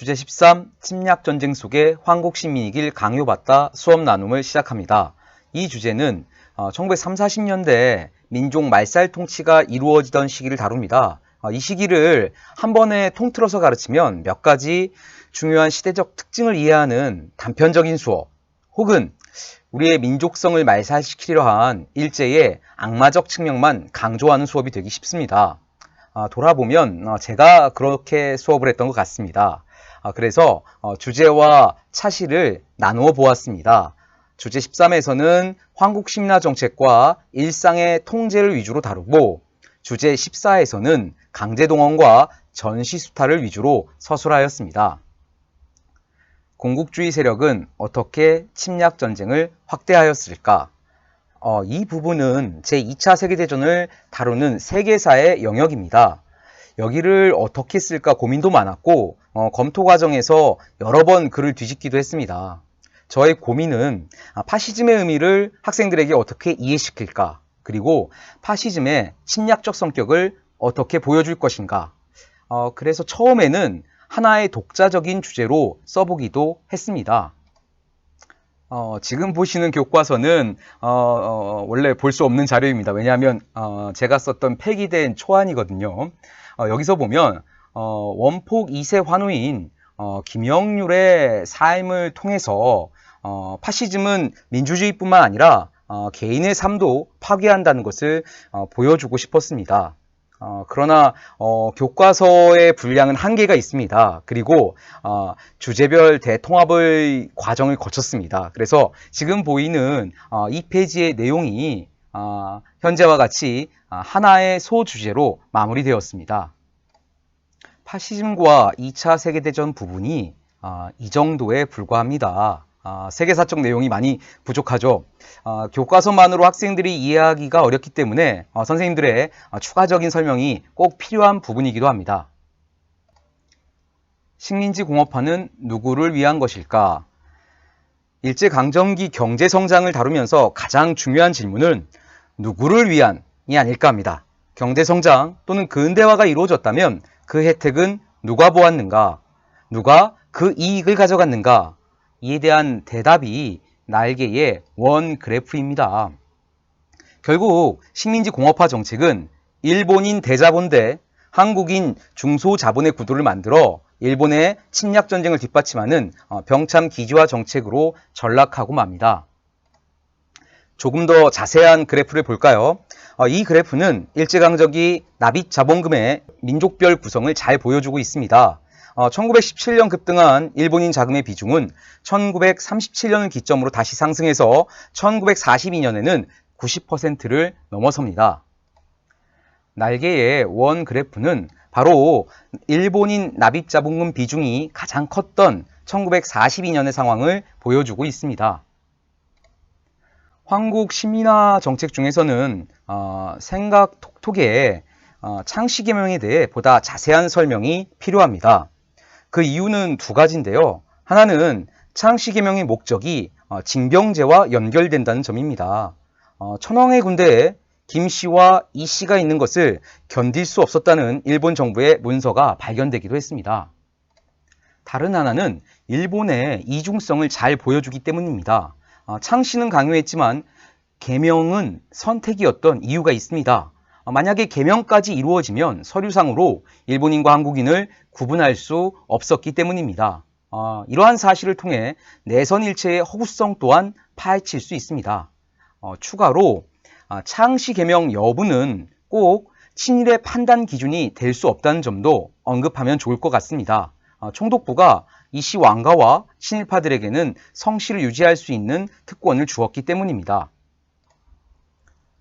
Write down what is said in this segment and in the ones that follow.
주제 13 침략 전쟁 속에 황국 시민이길 강요받다 수업 나눔을 시작합니다. 이 주제는 1930, 40년대 민족 말살 통치가 이루어지던 시기를 다룹니다. 어, 이 시기를 한 번에 통틀어서 가르치면 몇 가지 중요한 시대적 특징을 이해하는 단편적인 수업 혹은 우리의 민족성을 말살시키려 한 일제의 악마적 측면만 강조하는 수업이 되기 쉽습니다. 아, 돌아보면 어, 제가 그렇게 수업을 했던 것 같습니다. 아, 그래서 어, 주제와 차시를 나누어 보았습니다. 주제 13에서는 황국 심나 정책과 일상의 통제를 위주로 다루고 주제 14에서는 강제동원과 전시수탈을 위주로 서술하였습니다. 공국주의 세력은 어떻게 침략 전쟁을 확대하였을까? 어, 이 부분은 제2차 세계대전을 다루는 세계사의 영역입니다. 여기를 어떻게 쓸까 고민도 많았고 어, 검토 과정에서 여러 번 글을 뒤집기도 했습니다. 저의 고민은 아, 파시즘의 의미를 학생들에게 어떻게 이해시킬까 그리고 파시즘의 침략적 성격을 어떻게 보여줄 것인가 어, 그래서 처음에는 하나의 독자적인 주제로 써보기도 했습니다. 어, 지금 보시는 교과서는 어, 어, 원래 볼 수 없는 자료입니다. 왜냐하면 어, 제가 썼던 폐기된 초안이거든요. 어, 여기서 보면 어, 원폭 2세 환우인 김영률의 삶을 통해서 파시즘은 민주주의뿐만 아니라 개인의 삶도 파괴한다는 것을 보여주고 싶었습니다. 어, 그러나 어, 교과서의 분량은 한계가 있습니다. 그리고 어, 주제별 대통합의 과정을 거쳤습니다. 그래서 지금 보이는 어, 이 페이지의 내용이 어, 현재와 같이 어, 하나의 소주제로 마무리되었습니다. 파시즘과 2차 세계대전 부분이 이 정도에 불과합니다. 세계사적 내용이 많이 부족하죠. 어, 교과서만으로 학생들이 이해하기가 어렵기 때문에 어, 선생님들의 어, 추가적인 설명이 꼭 필요한 부분이기도 합니다. 식민지 공업화는 누구를 위한 것일까? 일제강점기 경제성장을 다루면서 가장 중요한 질문은 누구를 위한이 아닐까 합니다. 경제성장 또는 근대화가 이루어졌다면 그 혜택은 누가 보았는가? 누가 그 이익을 가져갔는가? 이에 대한 대답이 날개의 원 그래프입니다. 결국 식민지 공업화 정책은 일본인 대자본 대 한국인 중소자본의 구도를 만들어 일본의 침략 전쟁을 뒷받침하는 어, 병참 기지화 정책으로 전락하고 맙니다. 조금 더 자세한 그래프를 볼까요? 어, 이 그래프는 일제강점기 납입 자본금의 민족별 구성을 잘 보여주고 있습니다. 1917년 어, 급등한 일본인 자금의 비중은 1937년을 기점으로 다시 상승해서 1942년에는 90%를 넘어섭니다. 날개의 원 그래프는 바로 일본인 납입자본금 비중이 가장 컸던 1942년의 상황을 보여주고 있습니다. 한국 시민화 정책 중에서는 어, 생각 톡톡의 어, 창시 개명에 대해 보다 자세한 설명이 필요합니다. 그 이유는 두 가지인데요. 하나는 창씨 개명의 목적이 어, 징병제와 연결된다는 점입니다. 어, 천황의 군대에 김 씨와 이 씨가 있는 것을 견딜 수 없었다는 일본 정부의 문서가 발견되기도 했습니다. 다른 하나는 일본의 이중성을 잘 보여주기 때문입니다. 어, 창 씨는 강요했지만 개명은 선택이었던 이유가 있습니다. 어, 만약에 개명까지 이루어지면 서류상으로 일본인과 한국인을 구분할 수 없었기 때문입니다. 어, 이러한 사실을 통해 내선 일체의 허구성 또한 파헤칠 수 있습니다. 어, 추가로 어, 창시 개명 여부는 꼭 친일의 판단 기준이 될 수 없다는 점도 언급하면 좋을 것 같습니다. 어, 총독부가 이씨 왕가와 친일파들에게는 성씨를 유지할 수 있는 특권을 주었기 때문입니다.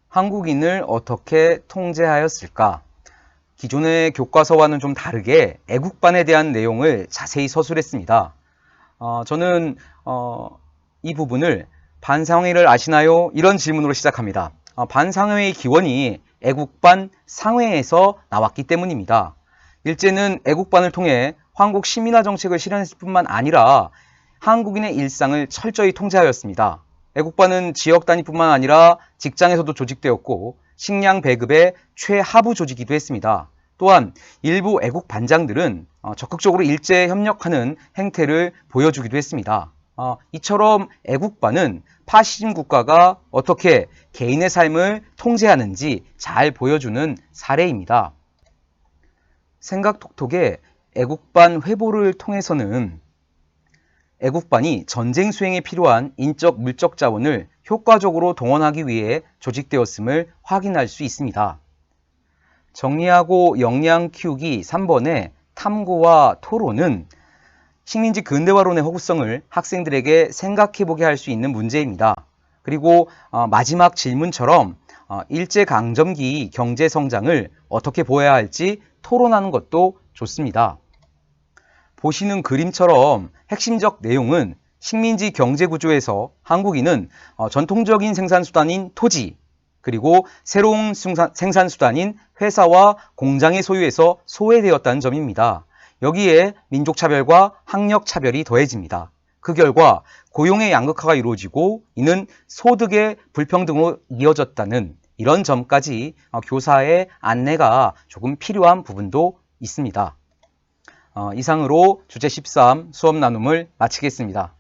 한국인을 어떻게 통제하였을까? 기존의 교과서와는 좀 다르게 애국반에 대한 내용을 자세히 서술했습니다. 어, 저는 어, 이 부분을 반상회를 아시나요? 이런 질문으로 시작합니다. 어, 반상회의 기원이 애국반 상회에서 나왔기 때문입니다. 일제는 애국반을 통해 한국 시민화 정책을 실현했을 뿐만 아니라 한국인의 일상을 철저히 통제하였습니다. 애국반은 지역 단위뿐만 아니라 직장에서도 조직되었고 식량 배급의 최하부 조직이기도 했습니다. 또한 일부 애국 반장들은 어, 적극적으로 일제에 협력하는 행태를 보여주기도 했습니다. 어, 이처럼 애국반은 파시즘 국가가 어떻게 개인의 삶을 통제하는지 잘 보여주는 사례입니다. 생각톡톡의 애국반 회보를 통해서는 애국반이 전쟁 수행에 필요한 인적 물적 자원을 효과적으로 동원하기 위해 조직되었음을 확인할 수 있습니다. 정리하고 역량 키우기 3번의 탐구와 토론은 식민지 근대화론의 허구성을 학생들에게 생각해보게 할 수 있는 문제입니다. 그리고 어, 마지막 질문처럼 어, 일제강점기 경제성장을 어떻게 보아야 할지 토론하는 것도 좋습니다. 보시는 그림처럼 핵심적 내용은 식민지 경제 구조에서 한국인은 어, 전통적인 생산수단인 토지, 그리고 새로운 생산수단인 회사와 공장의 소유에서 소외되었다는 점입니다. 여기에 민족차별과 학력차별이 더해집니다. 그 결과 고용의 양극화가 이루어지고 이는 소득의 불평등으로 이어졌다는 이런 점까지 어, 교사의 안내가 조금 필요한 부분도 있습니다. 어, 이상으로 주제 13 수업 나눔을 마치겠습니다.